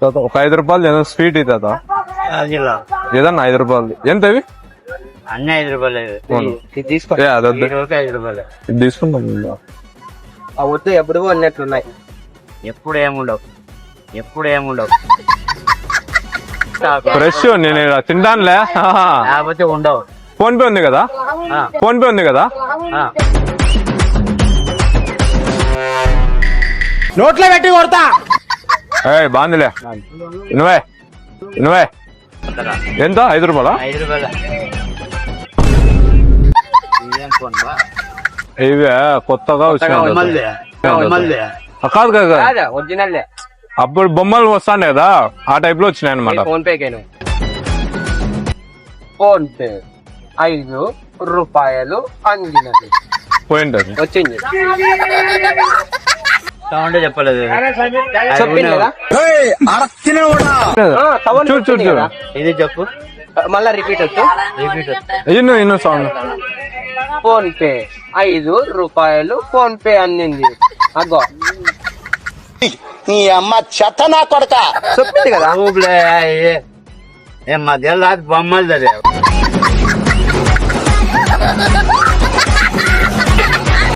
తాత ఒక ఐదు రూపాయలు ఏదో స్వీట్ ఇది తాత ఏదన్నా ఐదు రూపాయలు. ఎంత ఇవి అన్ని ఐదు రూపాయలు. అవును. ఇది తీసుకో ఏ, అది వద్దు. ఈ రోజుకి ఐదు రూపాయలు. ఇది తీసుకుంటాం ఆ వద్దు ఎప్పుడు అన్నట్లున్నాయి ఎప్పుడు ఏముండవు. ఎప్పుడు ఏముండవు. ఫ్రెష్ నేను తింటానులే. లేకపోతే ఉండవు. ఫోన్ పే ఉంది కదా? ఆ, ఫోన్ పే ఉంది కదా? ఆ. నోట్లో పెట్టి కొడతా. ఏ బాగుందిలే. ఇనువే ఇనువే. ఎంత? ఐదు రూపాయలా? ఐదు రూపాయలు? ఇవే కొత్తగా వచ్చినాయి ఆ, కాదు కాదు ఒరిజినల్ అప్పుడు బొమ్మలు వస్తాను కదా ఆ టైప్లో వచ్చినాయి అనమాట ఫోన్ పే ఫోన్ పే ఐదు రూపాయలు అందినది. పోయింటది వచ్చింది. సౌండ్ చెప్పలేదు. చూడు చూడు. ఇది చెప్పు. మళ్ళా రిపీట్ వచ్చు రిపీట్ ఇన్ను ఇన్ను సౌండ్. Phone pay. ఐదు రూపాయలు ఫోన్ పే అందింది. అగో. నీ అమ్మ చెత్త నా కొడక. చెప్పింది కదా. ఏ మధ్యలో బొమ్మలు